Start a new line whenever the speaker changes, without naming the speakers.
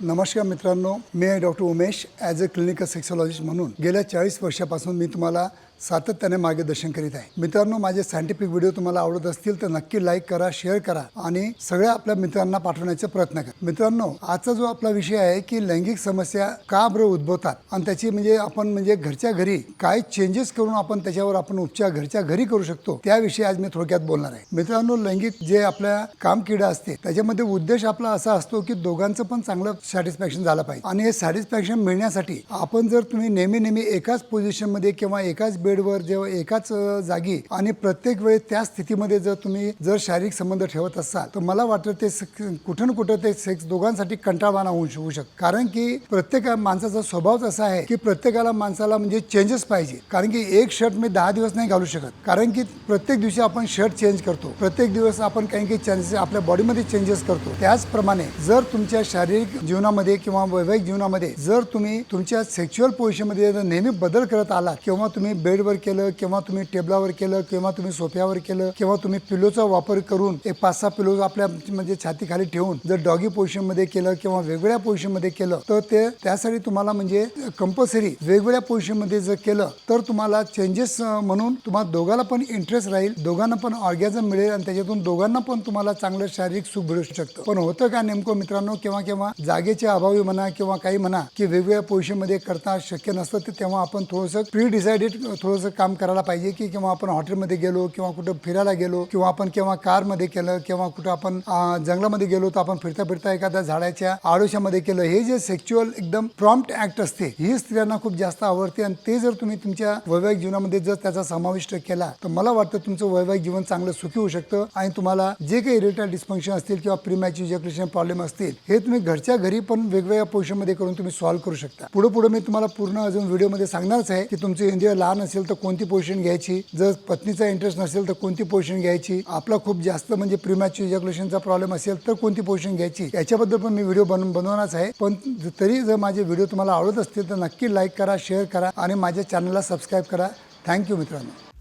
नमस्कार मित्रांनो मी आहे doctor Umesh as a clinical sexologist म्हणून. गेल्या चाळीस वर्षापासून मी तुम्हाला सातत्याने मार्गदर्शन करीत आहे. मित्रांनो माझे सायंटिफिक व्हिडिओ तुम्हाला आवडत असतील तर नक्की लाईक करा शेअर करा आणि सगळ्या आपल्या मित्रांना पाठवण्याचा प्रयत्न करा. मित्रांनो आजचा जो आपला विषय आहे की लैंगिक समस्या का बरं उद्भवतात आणि त्याची म्हणजे आपण म्हणजे घरच्या घरी काय चेंजेस करून आपण त्याच्यावर आपण उपचार घरच्या घरी करू शकतो त्याविषयी आज मी थोडक्यात बोलणार आहे. मित्रांनो लैंगिक जे आपल्या काम किडा असते त्याच्यामध्ये उद्देश आपला असा असतो की दोघांचं पण चांगलं सॅटिस्फॅक्शन झालं पाहिजे. आणि हे सॅटिस्फॅक्शन मिळण्यासाठी आपण जर तुम्ही नेहमी नेहमी एकाच पोझिशनमध्ये किंवा एकाच बेडवर जेव्हा एकाच जागी आणि प्रत्येक वेळी त्या स्थितीमध्ये जर तुम्ही जर शारीरिक संबंध ठेवत असाल तर मला वाटतं ते स- कुठं ना कुठं ते सेक्स दोघांसाठी कंटाळवाणा होऊ होऊ शकतो. कारण की प्रत्येक माणसाचा स्वभावच असा आहे की प्रत्येकाला माणसाला म्हणजे चेंजेस पाहिजे. कारण की एक शर्ट मी दहा दिवस नाही घालू शकत. कारण की प्रत्येक दिवशी आपण शर्ट चेंज करतो. प्रत्येक दिवस आपण काही काही चेंजेस आपल्या बॉडीमध्ये चेंजेस करतो. त्याचप्रमाणे जर तुमच्या शारीरिक जीवनामध्ये किंवा वैवाहिक जीवनामध्ये जर तुम्ही तुमच्या सेक्च्युअल पोझिशनमध्ये जर नेहमी बदल करत आलात किंवा तुम्ही बेडवर केलं किंवा तुम्ही टेबलावर केलं किंवा तुम्ही सोफ्यावर केलं किंवा तुम्ही पिलोचा वापर करून एक पाच सहा पिलो आपल्या म्हणजे छातीखाली ठेवून जर डॉगी पोझिशनमध्ये केलं किंवा वेगवेगळ्या पोझिशनमध्ये केलं तर ते त्यासाठी तुम्हाला म्हणजे कंपल्सरी वेगवेगळ्या पोझिशनमध्ये जर केलं तर तुम्हाला चेंजेस म्हणून तुम्हाला दोघांना पण इंटरेस्ट राहील दोघांना पण ऑर्गॅझम मिळेल आणि त्याच्यातून दोघांना पण तुम्हाला चांगलं शारीरिक सुख मिळू शकतं. पण होतं का नेमकं मित्रांनो किंवा किंवा जागेच्या अभावी म्हणा किंवा काही म्हणा की वेगवेगळ्या पोझिशनमध्ये करता शक्य नसतं तर तेव्हा आपण थोडंसं प्री डिसाइडेड थोडंसं काम करायला पाहिजे की किंवा आपण हॉटेलमध्ये गेलो किंवा कुठं फिरायला गेलो किंवा आपण केव्हा कारमध्ये केलं किंवा कुठं आपण जंगलामध्ये गेलो तर आपण फिरता फिरता एखाद्या झाडाच्या आडोशामध्ये केलं. हे जे सेक्च्युअल एकदम प्रॉम्प्ट ऍक्ट असते ही स्त्रियांना खूप जास्त आवडते आणि ते जर तुम्ही तुमच्या वैवाहिक जीवनामध्ये जर त्याचा समाविष्ट केला तर मला वाटतं तुमचं वैवाहिक जीवन चांगलं सुखी होऊ शकतं आणि तुम्हाला जे काही इरेक्टाईल डिस्फंक्शन असतील किंवा प्रीमॅची इजॅक्युलेशन प्रॉब्लेम असतील हे तुम्ही घरच्या घरी पण वेगवेगळ्या पोझिशनमध्ये करून तुम्ही सॉल्व्ह करू शकता. पुढे पुढे मी तुम्हाला पूर्ण अजून व्हिडिओमध्ये सांगणारच आहे की तुमचे इंडिया लहान असेल तर कोणती पोझिशन घ्यायची? जर पत्नीचा इंटरेस्ट नसेल तर कोणती पोझिशन घ्यायची? आपला खूप जास्त म्हणजे प्रिमॅच इजॅक्युलेशनचा प्रॉब्लेम असेल तर कोणती पोझिशन घ्यायची? याच्याबद्दल पण मी व्हिडिओ बनवून बनवणारच आहे. पण तरी जर माझे व्हिडिओ तुम्हाला आवडत असतील तर नक्की लाईक करा शेअर करा आणि माझ्या चॅनलला सबस्क्राईब करा. थँक्यू मित्रांनो.